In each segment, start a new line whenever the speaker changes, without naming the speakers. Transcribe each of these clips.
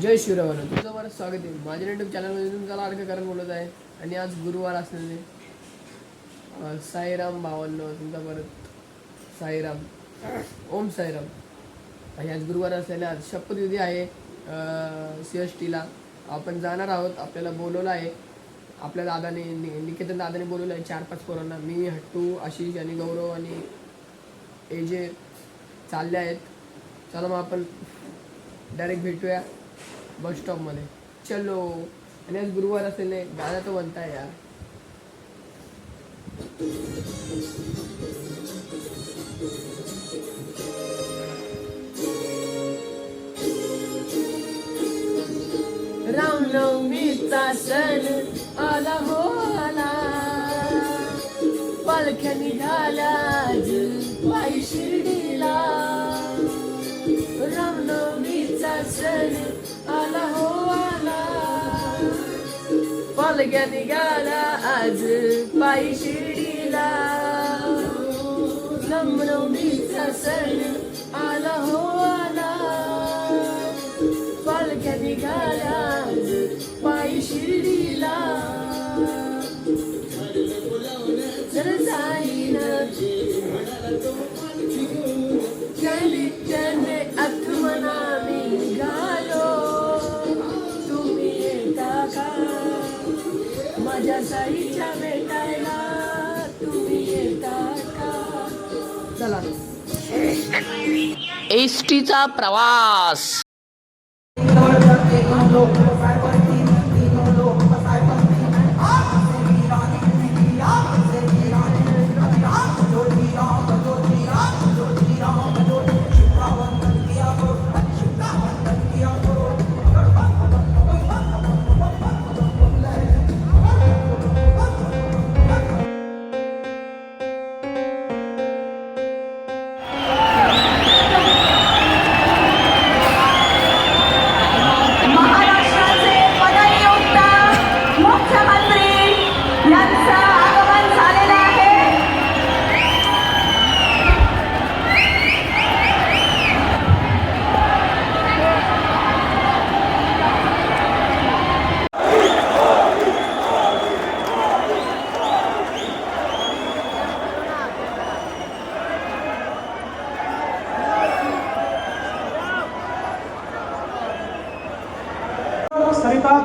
जय शिवरावाला तुमचं बरं स्वागत आहे. माझ्या युट्यूब चॅनलमध्ये तुमचा लाडकं बोलत आहे आणि आज गुरुवार असल्याने साईराम भावांनो तुमचा परत साईराम ओम साईराम. आणि आज गुरुवार असल्याने आज शपथविधी आहे सी एस टीला. आपण जाणार आहोत आपल्याला बोलवलं आहे. आपल्या दादाने नि निकेतन दादाने बोलवलं आहे चार पाच पोरांना. मी हट्टू आशिष आणि गौरव आणि हे जे चालले आहेत. चला मग आपण डायरेक्ट भेटूया. बस स्टॉपमध्ये. चलो. आणि आज गुरुवार असेल नाही गाणं तर म्हणताय यार. रामनवमीचा सण आला हो आला. पालख्या निघाला आज. पायी रामनवमीचा सण आला हो आला पालख्या निघाल्या आज पायी शिर्डीला रामनवमीचा सण आला हो आला पालख्या निघाल्या आज पायी शिर्डीला जर जाईन एस टीचा प्रवास.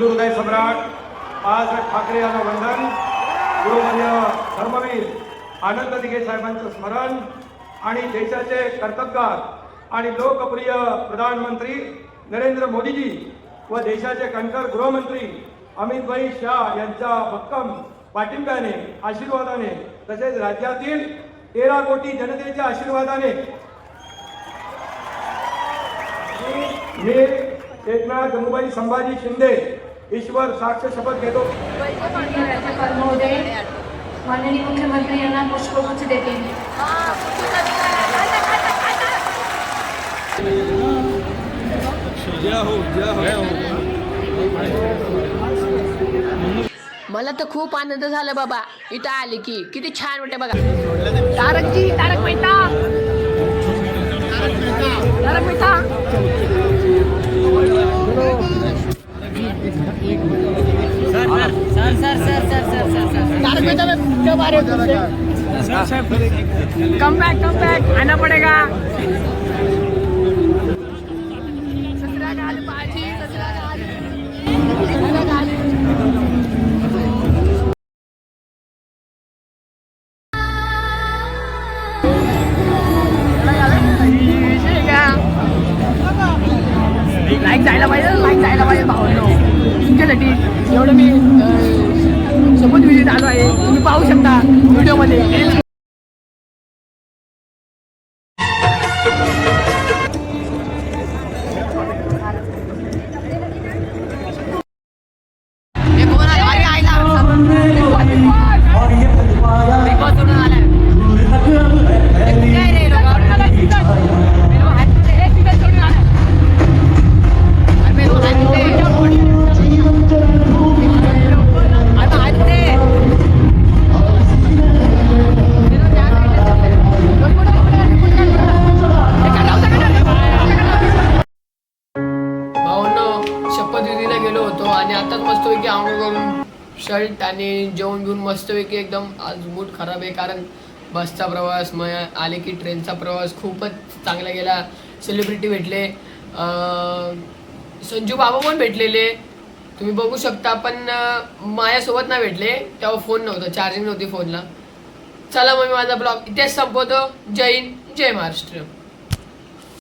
हिंदुहृदय सम्राट आज ठाकरे यांना वंदन. गुरुमान्य धर्मवीर आनंद दिघे साहेबांचं स्मरण आणि देशाचे कर्तबगार आणि लोकप्रिय प्रधानमंत्री नरेंद्र मोदीजी व देशाचे कणकर गृहमंत्री अमितभाई शाह यांच्या भक्कम पाठिंब्याने आशीर्वादाने तसेच राज्यातील तेरा कोटी जनतेच्या आशीर्वादाने मी एकनाथ गंगूबाई संभाजी शिंदे ईश्वर साक्ष शपथ घेतो.
माननीय राज्यपाल महोदय माननीय मुख्यमंत्री यांना पुष्पगुच्छ देते.
मला तर खूप आनंद झाला बाबा. इथं आले की. किती छान वाटते बघा. Tarakji Tarak Mehta Tarak Mehta. Tarak Mehta. Come back come back आना पड़ेगा लाईक जायला पाहिजे लाईक जायला पाहिजे भाऊ तुमच्यासाठी एवढं मी अं, सोबत आलो आहे. मस्तपैकी आंघोळ करून शर्ट आणि जेवण घेऊन मस्तपैकी एकदम आज मूड खराब आहे. कारण बसचा प्रवास मग आले की ट्रेनचा प्रवास खूपच चांगला गेला. सेलिब्रिटी भेटले. संजू बाबा पण भेटलेले. तुम्ही बघू शकता पण माझ्यासोबत नाही भेटले. तेव्हा फोन नव्हता चार्जिंग नव्हती फोनला चला मग मी माझा ब्लॉग इथेच संपवतो. जय हिंद जय महाराष्ट्र.